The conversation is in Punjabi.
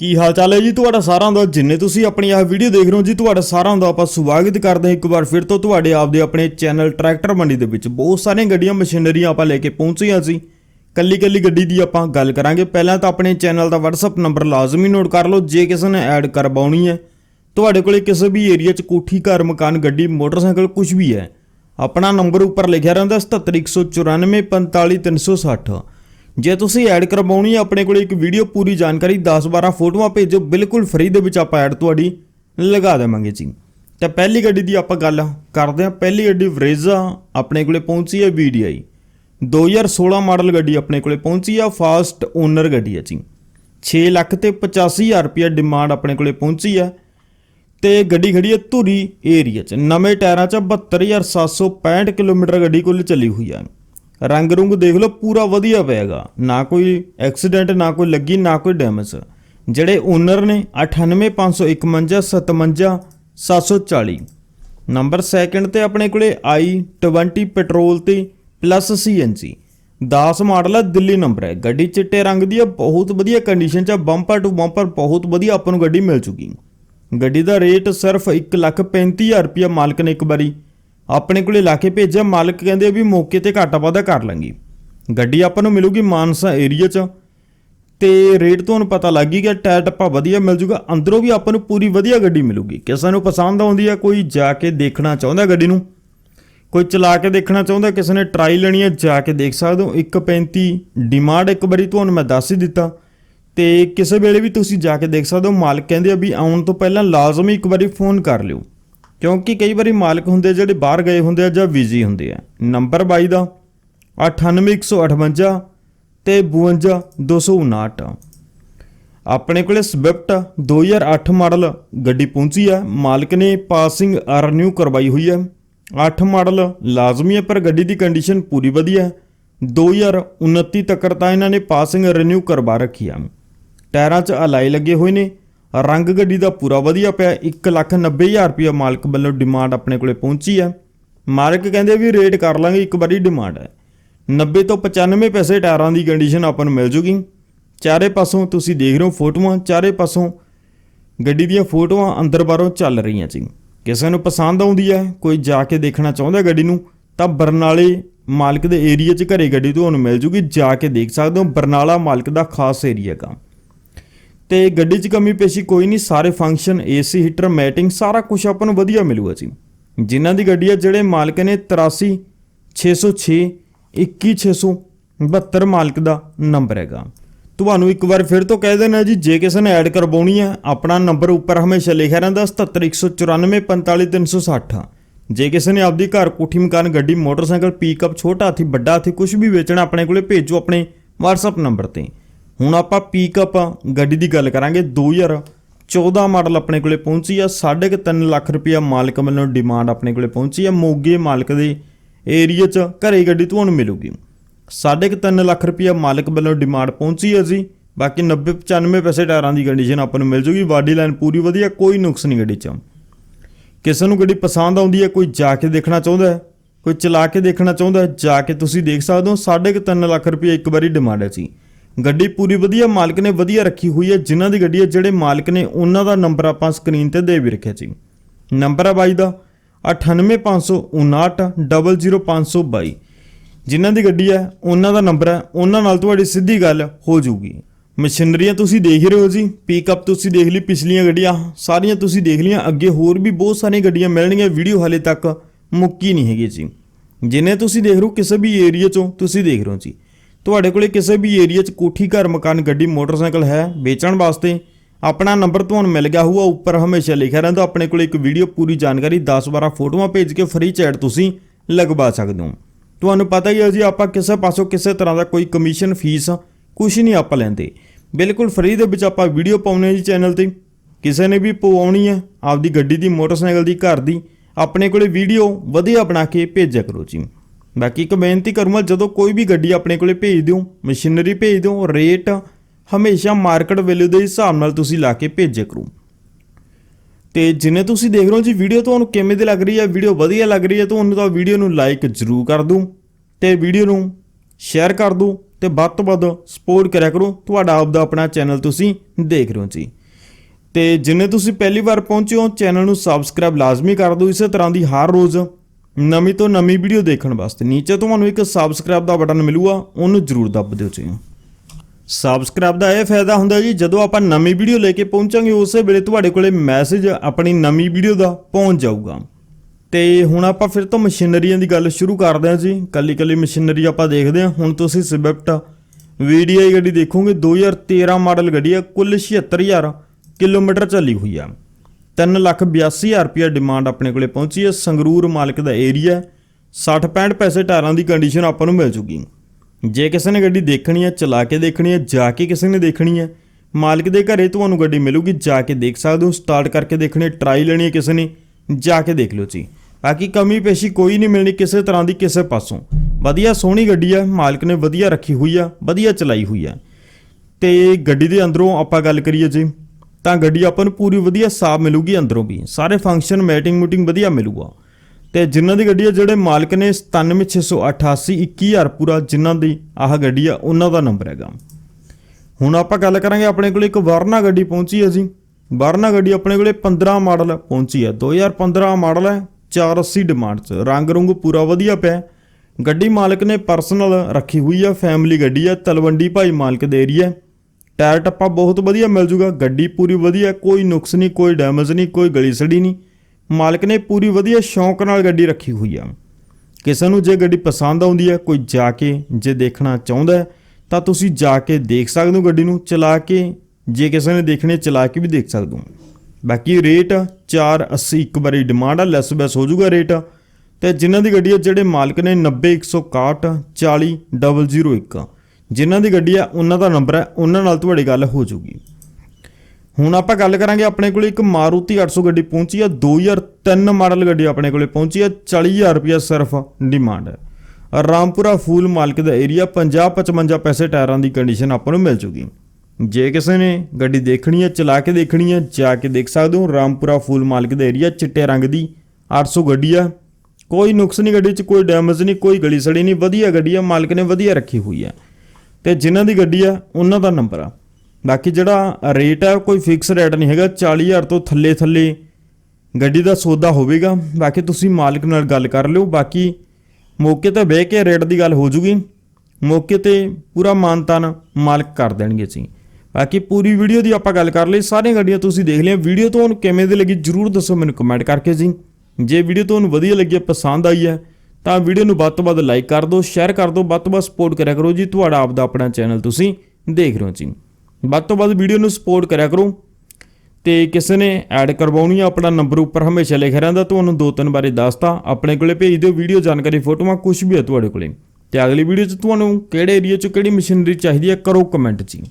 ਕੀ ਹਾਲ ਚਾਲ ਹੈ ਜੀ? ਤੁਹਾਡਾ ਸਾਰਿਆਂ ਦਾ, ਜਿੰਨੇ ਤੁਸੀਂ ਆਪਣੀ ਆਹ ਵੀਡੀਓ ਦੇਖ ਰਹੇ ਹੋ ਜੀ, ਤੁਹਾਡਾ ਸਾਰਿਆਂ ਦਾ ਆਪਾਂ ਸਵਾਗਤ ਕਰਦੇ ਹਾਂ ਇੱਕ ਵਾਰ ਫਿਰ ਤੋਂ ਤੁਹਾਡੇ ਆਪਦੇ ਆਪਣੇ ਚੈਨਲ ਟਰੈਕਟਰ ਮੰਡੀ ਦੇ ਵਿੱਚ। ਬਹੁਤ ਸਾਰੀਆਂ ਗੱਡੀਆਂ, ਮਸ਼ੀਨਰੀਆਂ ਆਪਾਂ ਲੈ ਕੇ ਪਹੁੰਚੀਆਂ ਸੀ। ਕੱਲੀ ਕੱਲੀ ਗੱਡੀ ਦੀ ਆਪਾਂ ਗੱਲ ਕਰਾਂਗੇ। ਪਹਿਲਾਂ ਤਾਂ ਆਪਣੇ ਚੈਨਲ ਦਾ WhatsApp ਨੰਬਰ ਲਾਜ਼ਮੀ ਨੋਟ ਕਰ ਲਓ, ਜੇ ਕਿਸੇ ਨੇ ਐਡ ਕਰਵਾਉਣੀ ਹੈ। ਤੁਹਾਡੇ ਕੋਲੇ ਕਿਸੇ ਵੀ ਏਰੀਆ 'ਚ ਕੋਠੀ, ਘਰ, ਮਕਾਨ, ਗੱਡੀ, ਮੋਟਰਸਾਈਕਲ ਕੁਝ ਵੀ ਹੈ। ਆਪਣਾ ਨੰਬਰ ਉੱਪਰ ਲਿਖਿਆ ਰਹਿੰਦਾ 7714945360 ਜੇ ਤੁਸੀਂ ਐਡ ਕਰਵਾਉਣੀ ਹੈ ਆਪਣੇ ਕੋਲ ਇੱਕ ਵੀਡੀਓ ਪੂਰੀ ਜਾਣਕਾਰੀ 10-12 ਫੋਟੋਆਂ ਭੇਜੋ, ਬਿਲਕੁਲ ਫ੍ਰੀ ਦੇ ਵਿੱਚ ਆਪਾਂ ਐਡ ਤੁਹਾਡੀ ਲਗਾ ਦੇਵਾਂਗੇ ਜੀ। ਤਾਂ ਪਹਿਲੀ ਗੱਡੀ ਦੀ ਆਪਾਂ ਗੱਲ ਕਰਦੇ ਹਾਂ, ਪਹਿਲੀ ਗੱਡੀ ਵਰੇਜ਼ਾ ਆਪਣੇ ਕੋਲੇ ਪਹੁੰਚੀ ਹੈ VDI 2016 ਮਾਡਲ ਗੱਡੀ ਆਪਣੇ ਕੋਲੇ ਪਹੁੰਚੀ ਆ ਫਾਸਟ ਓਨਰ ਗੱਡੀ ਹੈ ਜੀ। 6 ਲੱਖ ਤੇ 85000 ਰੁਪਏ ਡਿਮਾਂਡ ਆਪਣੇ ਕੋਲੇ ਪਹੁੰਚੀ ਆ ਤੇ ਗੱਡੀ ਖੜੀ ਹੈ ਧੂਰੀ ਏਰੀਆ 'ਚ। ਨਵੇਂ ਟਾਇਰਾਂ 'ਚ 72765 ਕਿਲੋਮੀਟਰ ਗੱਡੀ ਕੁੱਲ ਚੱਲੀ ਹੋਈ ਆ। ਰੰਗ ਰੁੰਗ ਦੇਖ ਲਓ, ਪੂਰਾ ਵਧੀਆ ਪਿਆਗਾ। ਨਾ ਕੋਈ ਐਕਸੀਡੈਂਟ ਨਾ ਕੋਈ ਲੱਗੀ, ਨਾ ਕੋਈ ਡੈਮੇਜ ਜਿਹੜੇ ਓਨਰ ਨੇ 9851 740 ਨੰਬਰ ਸੈਕਿੰਡ ਤੇ ਆਪਣੇ ਕੋਲੇ i20 ਪੈਟਰੋਲ ਤੇ ਪਲੱਸ ਸੀਐਨਜੀ 10 ਮਾਡਲ ਹੈ ਦਿੱਲੀ ਨੰਬਰ ਹੈ। ਗੱਡੀ ਚਿੱਟੇ ਰੰਗ ਦੀ ਹੈ ਬਹੁਤ ਵਧੀਆ ਕੰਡੀਸ਼ਨ 'ਚ ਬੰਪਰ ਟੂ ਬੰਪਰ ਬਹੁਤ ਵਧੀਆ ਆਪਾਂ ਨੂੰ ਗੱਡੀ ਮਿਲ ਚੁੱਕੀ। ਗੱਡੀ ਦਾ ਰੇਟ ਸਿਰਫ 135000 ਰੁਪਇਆ ਮਾਲਕ ਨੇ ਇੱਕ ਵਾਰੀ। ਆਪਣੇ ਕੋਲੇ ਲਾ ਕੇ ਭੇਜਿਆ, ਮਾਲਕ ਕਹਿੰਦੇ ਆ ਵੀ ਮੌਕੇ ਤੇ ਘਾਟਾ ਵਾਧਾ ਕਰ ਲਾਂਗੇ। ਗੱਡੀ ਆਪਾਂ ਨੂੰ ਮਿਲੂਗੀ ਮਾਨਸਾ ਏਰੀਆ 'ਚ। ਤੇ ਰੇਟ ਤੁਹਾਨੂੰ ਪਤਾ ਲੱਗ ਹੀ ਗਿਆ, ਟਾਇਰ ਟੱਪਾ ਵਧੀਆ ਮਿਲ ਜੂਗਾ, ਅੰਦਰੋਂ ਵੀ ਆਪਾਂ ਨੂੰ ਪੂਰੀ ਵਧੀਆ ਗੱਡੀ ਮਿਲੂਗੀ। ਕਿਸੇ ਨੂੰ ਪਸੰਦ ਆਉਂਦੀ ਆ, ਕੋਈ ਜਾ ਕੇ ਦੇਖਣਾ ਚਾਹੁੰਦਾ ਗੱਡੀ ਨੂੰ। ਕੋਈ ਚਲਾ ਕੇ ਦੇਖਣਾ ਚਾਹੁੰਦਾ, ਕਿਸੇ ਨੇ ਟਰਾਈ ਲੈਣੀ ਹੈ ਜਾ ਕੇ ਦੇਖ ਸਕਦੇ ਹੋ। 135 ਡਿਮਾਂਡ ਇੱਕ ਵਾਰੀ ਤੁਹਾਨੂੰ ਮੈਂ ਦੱਸ ਹੀ ਦਿੱਤਾ। ਤੇ ਕਿਸੇ ਵੇਲੇ ਵੀ ਤੁਸੀਂ ਜਾ ਕੇ ਦੇਖ ਸਕਦੇ ਹੋ, ਮਾਲਕ ਕਹਿੰਦੇ ਆ ਵੀ ਆਉਣ ਤੋਂ ਪਹਿਲਾਂ ਲਾਜ਼ਮੀ ਇੱਕ ਵਾਰੀ ਫੋਨ ਕਰ ਲਿਓ। ਕਿਉਂਕਿ ਕਈ ਵਾਰੀ ਮਾਲਕ ਹੁੰਦੇ ਜਿਹੜੇ ਬਾਹਰ ਗਏ ਹੁੰਦੇ ਆ ਜਾਂ ਬਿਜ਼ੀ ਹੁੰਦੇ ਆ। ਨੰਬਰ 22 ਦਾ 98158 ਤੇ 52259 ਆਪਣੇ ਕੋਲੇ ਸਵਿਫਟ 2008 ਮਾਡਲ ਗੱਡੀ ਪਹੁੰਚੀ ਹੈ ਮਾਲਕ ਨੇ ਪਾਸਿੰਗ ਰਿਨਿਊ ਕਰਵਾਈ ਹੋਈ ਹੈ 8 ਮਾਡਲ ਲਾਜ਼ਮੀ ਹੈ ਪਰ ਗੱਡੀ ਦੀ ਕੰਡੀਸ਼ਨ ਪੂਰੀ ਵਧੀਆ ਹੈ 2029 ਤੱਕ ਤਾਂ ਇਹਨਾਂ ਨੇ ਪਾਸਿੰਗ ਰਿਨਿਊ ਕਰਵਾ ਰੱਖੀ ਆ। ਟਾਇਰਾਂ 'ਚ ਅਲਾਈ ਲੱਗੇ ਹੋਏ ਨੇ। ਰੰਗ ਗੱਡੀ ਦਾ ਪੂਰਾ ਵਧੀਆ ਪਿਆ 190000 ਰੁਪਇਆ ਮਾਲਕ ਵੱਲੋਂ ਡਿਮਾਂਡ ਆਪਣੇ ਕੋਲੇ ਪਹੁੰਚੀ ਹੈ। ਮਾਲਕ ਕਹਿੰਦੇ ਵੀ ਰੇਟ ਕਰ ਲਾਂਗੇ, ਇੱਕ ਵਾਰੀ ਡਿਮਾਂਡ ਹੈ। 90 ਤੋਂ 95 ਪੈਸੇ ਟਾਇਰਾਂ ਦੀ ਕੰਡੀਸ਼ਨ ਆਪਾਂ ਨੂੰ ਮਿਲ ਜੂਗੀ। ਚਾਰੇ ਪਾਸੋਂ ਤੁਸੀਂ ਦੇਖ ਰਹੇ ਹੋ ਫੋਟੋਆਂ, ਚਾਰੇ ਪਾਸੋਂ ਗੱਡੀ ਦੀਆਂ ਫੋਟੋਆਂ ਅੰਦਰ ਬਾਹਰੋਂ ਚੱਲ ਰਹੀਆਂ ਜੀ। ਕਿਸੇ ਨੂੰ ਪਸੰਦ ਆਉਂਦੀ ਹੈ, ਕੋਈ ਜਾ ਕੇ ਦੇਖਣਾ ਚਾਹੁੰਦਾ ਗੱਡੀ ਨੂੰ, ਤਾਂ ਬਰਨਾਲੇ ਮਾਲਕ ਦੇ ਏਰੀਆ 'ਚ ਘਰੇ ਗੱਡੀ ਤੁਹਾਨੂੰ ਮਿਲ ਜੂਗੀ, ਜਾ ਕੇ ਦੇਖ ਸਕਦੇ ਹੋ। ਬਰਨਾਲਾ ਮਾਲਕ ਦਾ ਖਾਸ ਏਰੀਆ ਗਾ ਤੇ ਗੱਡੀ 'ਚ ਕਮੀ ਪੇਸ਼ੀ ਕੋਈ ਨਹੀਂ, ਸਾਰੇ ਫੰਕਸ਼ਨ ਏਸੀ ਹੀਟਰ ਮੈਟਿੰਗ ਸਾਰਾ ਕੁਝ ਆਪਾਂ ਨੂੰ ਵਧੀਆ ਮਿਲੂਗਾ ਜੀ। ਜਿਨ੍ਹਾਂ ਦੀ ਗੱਡੀ ਆ, ਜਿਹੜੇ ਮਾਲਕ ਨੇ 83 606 21672 ਮਾਲਕ ਦਾ ਨੰਬਰ ਹੈਗਾ। ਤੁਹਾਨੂੰ ਇੱਕ ਵਾਰ ਫਿਰ ਤੋਂ ਕਹਿ ਦੇਣਾ ਜੀ, ਜੇ ਕਿਸੇ ਨੇ ਐਡ ਕਰਵਾਉਣੀ ਹੈ ਆਪਣਾ ਨੰਬਰ ਉੱਪਰ ਹਮੇਸ਼ਾ ਲਿਖਿਆ ਰਹਿੰਦਾ 7714945360 ਜੇ ਕਿਸੇ ਨੇ ਆਪਦੀ ਘਰ ਕੋਠੀ ਮਕਾਨ, ਗੱਡੀ, ਮੋਟਰਸਾਈਕਲ ਪਿਕਅਪ ਛੋਟਾ ਹਾਥੀ, ਵੱਡਾ ਹਾਥੀ ਕੁਝ ਵੀ ਵੇਚਣਾ ਆਪਣੇ ਕੋਲੇ, ਭੇਜੋ ਆਪਣੇ WhatsApp ਨੰਬਰ ਤੇ। ਹੁਣ ਆਪਾਂ ਪਿਕਅਪ ਗੱਡੀ ਦੀ ਗੱਲ ਕਰਾਂਗੇ 2014 ਮਾਡਲ ਆਪਣੇ ਕੋਲੇ ਪਹੁੰਚੀ ਆ 3.5 ਲੱਖ ਰੁਪਇਆ ਮਾਲਕ ਵੱਲੋਂ ਡਿਮਾਂਡ ਆਪਣੇ ਕੋਲੇ ਪਹੁੰਚੀ ਆ, ਮੋਗੇ ਮਾਲਕ ਦੇ ਏਰੀਆ 'ਚ ਘਰੇ ਗੱਡੀ ਤੁਹਾਨੂੰ ਮਿਲੂਗੀ। 3.5 ਲੱਖ ਰੁਪਇਆ ਮਾਲਕ ਵੱਲੋਂ ਡਿਮਾਂਡ ਪਹੁੰਚੀ ਹੈ ਜੀ, ਬਾਕੀ 90 95 ਪੈਸੇ ਟਾਇਰਾਂ ਦੀ ਕੰਡੀਸ਼ਨ ਆਪਾਂ ਨੂੰ ਮਿਲ ਜੂਗੀ ਬਾਡੀ ਲਾਈਨ ਪੂਰੀ ਵਧੀਆ, ਕੋਈ ਨੁਕਸ ਨਹੀਂ ਗੱਡੀ 'ਚ। ਕਿਸੇ ਨੂੰ ਗੱਡੀ ਪਸੰਦ ਆਉਂਦੀ ਹੈ ਕੋਈ ਜਾ ਕੇ ਦੇਖਣਾ ਚਾਹੁੰਦਾ ਹੈ, ਕੋਈ ਚਲਾ ਕੇ ਦੇਖਣਾ ਚਾਹੁੰਦਾ ਹੈ, ਜਾ ਕੇ ਤੁਸੀਂ ਦੇਖ ਸਕਦੇ ਹੋ 3.5 ਲੱਖ ਰੁਪਏ ਇੱਕ ਵਾਰੀ ਡਿਮਾਂਡ ਹੈ ਜੀ। ਗੱਡੀ ਪੂਰੀ ਵਧੀਆ, ਮਾਲਕ ਨੇ ਵਧੀਆ ਰੱਖੀ ਹੋਈ ਹੈ। ਜਿਨ੍ਹਾਂ ਦੀ ਗੱਡੀ ਹੈ, ਜਿਹੜੇ ਮਾਲਕ ਨੇ, ਉਹਨਾਂ ਦਾ ਨੰਬਰ ਆਪਾਂ ਸਕਰੀਨ ਤੇ ਦੇ ਵੀ ਰੱਖਿਆ ਜੀ। ਨੰਬਰ ਹੈ ਬਾਈ ਦਾ 9855900522 ਜਿਨ੍ਹਾਂ ਦੀ ਗੱਡੀ ਹੈ, ਉਹਨਾਂ ਦਾ ਨੰਬਰ ਹੈ, ਉਹਨਾਂ ਨਾਲ ਤੁਹਾਡੀ ਸਿੱਧੀ ਗੱਲ ਹੋ ਜਾਊਗੀ। ਮਸ਼ੀਨਰੀਆਂ ਤੁਸੀਂ ਦੇਖ ਰਹੇ ਹੋ ਜੀ ਪਿਕਅਪ ਤੁਸੀਂ ਦੇਖ ਲਈ ਪਿਛਲੀਆਂ ਗੱਡੀਆਂ, ਸਾਰੀਆਂ ਤੁਸੀਂ ਦੇਖ ਲਈਆਂ। ਅੱਗੇ ਹੋਰ ਵੀ ਬਹੁਤ ਸਾਰੀਆਂ ਗੱਡੀਆਂ ਮਿਲਣਗੀਆਂ ਵੀਡੀਓ ਹਾਲੇ ਤੱਕ ਮੁੱਕੀ ਨਹੀਂ ਹੈਗੀ ਜੀ। ਜਿਨੇ ਤੁਸੀਂ ਦੇਖ ਰਹੇ ਹੋ, ਕਿਸੇ ਵੀ ਏਰੀਆ ਚੋਂ ਤੁਸੀਂ ਦੇਖ ਰਹੇ ਹੋ ਜੀ। ਤੁਹਾਡੇ ਕੋਲੇ ਕਿਸੇ ਵੀ ਏਰੀਆ 'ਚ ਕੋਠੀ ਘਰ ਮਕਾਨ ਗੱਡੀ ਮੋਟਰਸਾਈਕਲ ਹੈ, ਵੇਚਣ ਵਾਸਤੇ ਆਪਣਾ ਨੰਬਰ ਤੁਹਾਨੂੰ ਮਿਲ ਗਿਆ ਹੋਊਗਾ, ਉੱਪਰ ਹਮੇਸ਼ਾ ਲਿਖਿਆ ਰਹਿੰਦਾ, ਆਪਣੇ ਕੋਲੇ ਇੱਕ ਵੀਡੀਓ ਪੂਰੀ ਜਾਣਕਾਰੀ 10-12 ਫੋਟੋਆਂ ਭੇਜ ਕੇ ਫ੍ਰੀ ਚੈਟ ਤੁਸੀਂ ਲਗਵਾ ਸਕਦੇ ਹੋ। ਤੁਹਾਨੂੰ ਪਤਾ ਹੀ ਹੈ ਜੀ, ਆਪਾਂ ਕਿਸੇ ਪਾਸੋਂ ਕਿਸੇ ਤਰ੍ਹਾਂ ਦਾ ਕੋਈ ਕਮਿਸ਼ਨ ਫੀਸ ਕੁਝ ਨਹੀਂ ਆਪਾਂ ਲੈਂਦੇ। ਬਿਲਕੁਲ ਫ੍ਰੀ ਦੇ ਵਿੱਚ ਆਪਾਂ ਵੀਡੀਓ ਪਾਉਨੇ ਜੀ ਚੈਨਲ ਤੇ। ਕਿਸੇ ਨੇ ਵੀ ਪਵਾਉਣੀ ਹੈ, ਆਪਦੀ ਗੱਡੀ ਦੀ, ਮੋਟਰਸਾਈਕਲ ਦੀ, ਘਰ ਦੀ, ਆਪਣੇ ਕੋਲੇ ਵੀਡੀਓ ਵਧੀਆ ਬਣਾ ਕੇ ਭੇਜਿਆ ਕਰੋ ਜੀ। ਬਾਕੀ ਇੱਕ ਬੇਨਤੀ ਕਰੂੰਗਾ, ਜਦੋਂ ਕੋਈ ਵੀ ਗੱਡੀ ਆਪਣੇ ਕੋਲੇ ਭੇਜ ਦਿਓ, ਮਸ਼ੀਨਰੀ ਭੇਜ ਦਿਓ, ਰੇਟ ਹਮੇਸ਼ਾ ਮਾਰਕੀਟ ਵੈਲਿਊ ਦੇ ਹਿਸਾਬ ਨਾਲ ਤੁਸੀਂ ਲਾ ਕੇ ਭੇਜਿਆ ਕਰੋ। ਤੇ ਜਿਨੇ ਤੁਸੀਂ ਦੇਖ ਰਹੇ ਹੋ ਜੀ ਵੀਡੀਓ ਤੁਹਾਨੂੰ ਕਿਵੇਂ ਦੀ ਲੱਗ ਰਹੀ ਹੈ ਵੀਡੀਓ ਵਧੀਆ ਲੱਗ ਰਹੀ ਹੈ ਤੁਹਾਨੂੰ ਤਾਂ ਵੀਡੀਓ ਨੂੰ ਲਾਈਕ ਜ਼ਰੂਰ ਕਰ ਦਿਓ ਤੇ ਵੀਡੀਓ ਨੂੰ ਸ਼ੇਅਰ ਕਰ ਦਿਓ ਤੇ ਵੱਧ ਤੋਂ ਵੱਧ ਸਪੋਰਟ ਕਰਿਆ ਕਰੋ। ਤੁਹਾਡਾ ਆਪਦਾ ਆਪਣਾ ਚੈਨਲ ਤੁਸੀਂ ਦੇਖ ਰਹੇ ਹੋ ਜੀ। ਤੇ ਜਿੰਨੇ ਤੁਸੀਂ ਪਹਿਲੀ ਵਾਰ ਪਹੁੰਚੇ ਹੋ ਚੈਨਲ ਨੂੰ ਸਬਸਕ੍ਰਾਈਬ ਲਾਜ਼ਮੀ ਕਰ ਦਿਓ। ਇਸੇ ਤਰ੍ਹਾਂ ਦੀ ਹਰ ਰੋਜ਼ ਨਵੀਂ ਤੋਂ ਨਵੀਂ ਵੀਡੀਓ ਦੇਖਣ ਵਾਸਤੇ ਨੀਚੇ ਤੁਹਾਨੂੰ ਇੱਕ ਸਬਸਕ੍ਰਾਈਬ ਦਾ ਬਟਨ ਮਿਲੂਗਾ, ਉਹਨੂੰ ਜ਼ਰੂਰ ਦੱਬ ਦਿਓ ਜੀ। ਸਬਸਕ੍ਰਾਈਬ ਦਾ ਇਹ ਫਾਇਦਾ ਹੁੰਦਾ ਜੀ, ਜਦੋਂ ਆਪਾਂ ਨਵੀਂ ਵੀਡੀਓ ਲੈ ਕੇ ਪਹੁੰਚਾਂਗੇ, ਉਸੇ ਵੇਲੇ ਤੁਹਾਡੇ ਕੋਲੇ ਮੈਸੇਜ ਆਪਣੀ ਨਵੀਂ ਵੀਡੀਓ ਦਾ ਪਹੁੰਚ ਜਾਊਗਾ। ਤੇ ਹੁਣ ਆਪਾਂ ਫਿਰ ਤੋਂ ਮਸ਼ੀਨਰੀਆਂ ਦੀ ਗੱਲ ਸ਼ੁਰੂ ਕਰਦੇ ਹਾਂ ਜੀ। ਕੱਲੀ ਕੱਲੀ ਮਸ਼ੀਨਰੀ ਆਪਾਂ ਦੇਖਦੇ ਹਾਂ। ਹੁਣ ਤੁਸੀਂ ਸਵਿਫਟ ਵੀਡੀਆਈ ਗੱਡੀ ਦੇਖੋਗੇ 2013 ਮਾਡਲ ਗੱਡੀ ਆ ਕੁੱਲ 76000 ਕਿਲੋਮੀਟਰ ਚੱਲੀ ਹੋਈ ਆ 382000 ਰੁਪਏ ਡਿਮਾਂਡ ਆਪਣੇ ਕੋਲੇ ਪਹੁੰਚੀ ਹੈ। ਸੰਗਰੂਰ ਮਾਲਕ ਦਾ ਏਰੀਆ 60 65 ਪੈਸੇ ਟਾਇਰਾਂ ਦੀ ਕੰਡੀਸ਼ਨ ਆਪਾਂ ਨੂੰ ਮਿਲ ਜੂਗੀ। ਜੇ ਕਿਸੇ ਨੇ ਗੱਡੀ ਦੇਖਣੀ ਹੈ, ਚਲਾ ਕੇ ਦੇਖਣੀ ਹੈ, ਜਾ ਕੇ ਕਿਸੇ ਨੇ ਦੇਖਣੀ ਹੈ, ਮਾਲਕ ਦੇ ਘਰੇ ਤੁਹਾਨੂੰ ਗੱਡੀ ਮਿਲੂਗੀ, ਜਾ ਕੇ ਦੇਖ ਸਕਦੇ ਹੋ। ਸਟਾਰਟ ਕਰਕੇ ਦੇਖਣੀ ਹੈ ਟਰਾਈ ਲੈਣੀ ਹੈ ਕਿਸੇ ਨੇ, ਜਾ ਕੇ ਦੇਖ ਲਓ ਜੀ। ਬਾਕੀ ਕਮੀ ਪੇਸ਼ੀ ਕੋਈ ਨਹੀਂ ਮਿਲਣੀ ਕਿਸੇ ਤਰ੍ਹਾਂ ਦੀ ਕਿਸੇ ਪਾਸੋਂ। ਵਧੀਆ ਸੋਹਣੀ ਗੱਡੀ ਆ ਮਾਲਕ ਨੇ ਵਧੀਆ ਰੱਖੀ ਹੋਈ ਆ ਵਧੀਆ ਚਲਾਈ ਹੋਈ ਆ ਤੇ ਗੱਡੀ ਦੇ ਅੰਦਰੋਂ ਆਪਾਂ ਗੱਲ ਕਰੀਏ ਜੀ ਤਾਂ ਗੱਡੀ ਆਪਾਂ ਨੂੰ ਪੂਰੀ ਵਧੀਆ ਸਾਫ਼ ਮਿਲੂਗੀ, ਅੰਦਰੋਂ ਵੀ। ਸਾਰੇ ਫੰਕਸ਼ਨ ਮੈਟਿੰਗ ਮੂਟਿੰਗ ਵਧੀਆ ਮਿਲੂਗਾ। ਤੇ ਜਿਨ੍ਹਾਂ ਦੀ ਗੱਡੀ ਆ, ਜਿਹੜੇ ਮਾਲਕ ਨੇ 97688 21000 ਪੂਰਾ ਜਿਨ੍ਹਾਂ ਦੀ ਆਹ ਗੱਡੀ ਆ, ਉਹਨਾਂ ਦਾ ਨੰਬਰ ਹੈਗਾ। ਹੁਣ ਆਪਾਂ ਗੱਲ ਕਰਾਂਗੇ ਆਪਣੇ ਕੋਲ ਇੱਕ ਵਰਨਾ ਗੱਡੀ ਪਹੁੰਚੀ ਹੈ ਜੀ। ਵਰਨਾ ਗੱਡੀ ਆਪਣੇ ਕੋਲੇ 15 ਮਾਡਲ ਪਹੁੰਚੀ ਹੈ। 2015 ਮਾਡਲ ਹੈ 480 ਡਿਮਾਂਡ 'ਚ। ਰੰਗ ਰੁੰਗ ਪੂਰਾ ਵਧੀਆ ਪਿਆ ਗੱਡੀ ਮਾਲਕ ਨੇ ਪਰਸਨਲ ਰੱਖੀ ਹੋਈ ਆ ਫੈਮਿਲੀ ਗੱਡੀ ਆ, ਤਲਵੰਡੀ ਭਾਈ ਮਾਲਕ ਦੇ ਏਰੀਆ ਟਾਇਰ ਟੱਪਾ ਬਹੁਤ ਵਧੀਆ ਮਿਲ ਜੂਗਾ, ਗੱਡੀ ਪੂਰੀ ਵਧੀਆ, ਕੋਈ ਨੁਕਸ ਨਹੀਂ, ਕੋਈ ਡੈਮੇਜ ਨਹੀਂ, ਕੋਈ ਗਲੀ ਸੜੀ ਨਹੀਂ। ਮਾਲਕ ਨੇ ਪੂਰੀ ਵਧੀਆ ਸ਼ੌਂਕ ਨਾਲ ਗੱਡੀ ਰੱਖੀ ਹੋਈ ਆ। ਕਿਸੇ ਨੂੰ ਜੇ ਗੱਡੀ ਪਸੰਦ ਆਉਂਦੀ ਹੈ ਕੋਈ ਜਾ ਕੇ ਜੇ ਦੇਖਣਾ ਚਾਹੁੰਦਾ ਤਾਂ ਤੁਸੀਂ ਜਾ ਕੇ ਦੇਖ ਸਕਦੇ ਹੋ ਗੱਡੀ ਨੂੰ, ਚਲਾ ਕੇ, ਜੇ ਕਿਸੇ ਨੇ ਦੇਖਣੀ ਚਲਾ ਕੇ ਵੀ ਦੇਖ ਸਕਦੇ ਹੋ। ਬਾਕੀ ਰੇਟ 480 ਇੱਕ ਵਾਰੀ ਡਿਮਾਂਡ ਆ ਲੈਸ ਬੈਸ ਹੋ ਜਾਊਗਾ ਰੇਟ। ਤੇ ਜਿਨ੍ਹਾਂ ਦੀ ਗੱਡੀ ਹੈ ਜਿਹੜੇ ਮਾਲਕ ਨੇ 90161 40001 ਜਿਨ੍ਹਾਂ ਦੀ ਗੱਡੀ ਆ, ਉਹਨਾਂ ਦਾ ਨੰਬਰ ਹੈ ਉਹਨਾਂ ਨਾਲ ਤੁਹਾਡੀ ਗੱਲ ਹੋ ਜਾਊਗੀ ਹੁਣ ਆਪਾਂ ਗੱਲ ਕਰਾਂਗੇ ਆਪਣੇ ਕੋਲ ਇੱਕ ਮਾਰੂਤੀ 800 ਗੱਡੀ ਪਹੁੰਚੀ ਆ 2003 ਮਾਡਲ ਗੱਡੀ ਆਪਣੇ ਕੋਲੇ ਪਹੁੰਚੀ ਆ 40000 ਰੁਪਇਆ ਸਿਰਫ ਡਿਮਾਂਡ ਹੈ ਰਾਮਪੁਰਾ ਫੂਲ ਮਾਲਕ ਦਾ ਏਰੀਆ 50 55 ਪੈਸੇ ਟਾਇਰਾਂ ਦੀ ਕੰਡੀਸ਼ਨ ਆਪਾਂ ਨੂੰ ਮਿਲ ਜੂਗੀ। ਜੇ ਕਿਸੇ ਨੇ ਗੱਡੀ ਦੇਖਣੀ ਹੈ ਚਲਾ ਕੇ ਦੇਖਣੀ ਹੈ ਜਾ ਕੇ ਦੇਖ ਸਕਦੇ ਹੋ, ਰਾਮਪੁਰਾ ਫੂਲ ਮਾਲਕ ਦਾ ਏਰੀਆ ਚਿੱਟੇ ਰੰਗ ਦੀ 800 ਗੱਡੀ ਆ। ਕੋਈ ਨੁਕਸ ਨਹੀਂ ਗੱਡੀ 'ਚ, ਕੋਈ ਡੈਮੇਜ ਨਹੀਂ, ਕੋਈ ਗਲੀ ਸੜੀ ਨਹੀਂ, ਵਧੀਆ ਗੱਡੀ ਆ, ਮਾਲਕ ਨੇ ਵਧੀਆ ਰੱਖੀ ਹੋਈ ਆ। ਤੇ ਜਿਨ੍ਹਾਂ ਦੀ ਗੱਡੀ ਆ, ਉਹਨਾਂ ਦਾ ਨੰਬਰ ਆ। ਬਾਕੀ ਜਿਹੜਾ ਰੇਟ ਆ, ਕੋਈ ਫਿਕਸ ਰੇਟ ਨਹੀਂ ਹੈਗਾ। 40000 ਤੋਂ ਥੱਲੇ ਥੱਲੇ ਗੱਡੀ ਦਾ ਸੌਦਾ ਹੋਵੇਗਾ। ਬਾਕੀ ਤੁਸੀਂ ਮਾਲਕ ਨਾਲ ਗੱਲ ਕਰ ਲਿਓ। ਬਾਕੀ ਮੌਕੇ ਤੇ ਬਹਿ ਕੇ ਰੇਟ ਦੀ ਗੱਲ ਹੋ ਜੂਗੀ। ਮੌਕੇ ਤੇ ਪੂਰਾ ਮਾਨਤਾਨ ਮਾਲਕ ਕਰ ਦੇਣਗੇ ਜੀ। ਬਾਕੀ ਪੂਰੀ ਵੀਡੀਓ ਦੀ ਆਪਾਂ ਗੱਲ ਕਰ ਲਈ। ਸਾਰੀਆਂ ਗੱਡੀਆਂ ਤੁਸੀਂ ਦੇਖ ਲਿਆ ਵੀਡੀਓ ਤੁਹਾਨੂੰ ਕਿਵੇਂ ਦੀ ਲੱਗੀ ਜਰੂਰ ਦੱਸੋ ਮੈਨੂੰ ਕਮੈਂਟ ਕਰਕੇ ਜੀ। ਜੇ ਵੀਡੀਓ ਤੁਹਾਨੂੰ ਵਧੀਆ ਲੱਗੀ, ਪਸੰਦ ਆਈ ਹੈ ਤਾਂ ਵੀਡੀਓ ਨੂੰ ਵੱਧ ਤੋਂ ਵੱਧ ਲਾਈਕ ਕਰ ਦਿਓ ਸ਼ੇਅਰ ਕਰ ਦਿਓ, ਵੱਧ ਤੋਂ ਵੱਧ ਸਪੋਰਟ ਕਰਿਆ ਕਰੋ ਜੀ, ਤੁਹਾਡਾ ਆਪਦਾ ਆਪਣਾ ਚੈਨਲ ਤੁਸੀਂ ਦੇਖ ਰਹੇ ਹੋ ਜੀ। ਵੱਧ ਤੋਂ ਵੱਧ ਵੀਡੀਓ ਨੂੰ ਸਪੋਰਟ ਕਰਿਆ ਕਰੋ ਤੇ ਕਿਸੇ ਨੇ ਐਡ ਕਰਵਾਉਣੀ ਆ, ਆਪਣਾ ਨੰਬਰ ਉੱਪਰ ਹਮੇਸ਼ਾ ਲਿਖਿਆ ਰਹਿੰਦਾ, ਤੁਹਾਨੂੰ ਦੋ ਤਿੰਨ ਬਾਰੇ ਦੱਸਤਾ, ਆਪਣੇ ਕੋਲੇ ਭੇਜ ਦਿਓ, ਵੀਡੀਓ ਜਾਣਕਾਰੀ, ਫੋਟੋਆਂ ਕੁਝ ਵੀ ਹੈ ਤੁਹਾਡੇ ਕੋਲੇ। ਤੇ ਅਗਲੀ ਵੀਡੀਓ 'ਚ ਤੁਹਾਨੂੰ ਕਿਹੜੇ ਏਰੀਆ 'ਚ ਕਿਹੜੀ ਮਸ਼ੀਨਰੀ ਚਾਹੀਦੀ ਹੈ ਕਰੋ ਕਮੈਂਟ ਜੀ।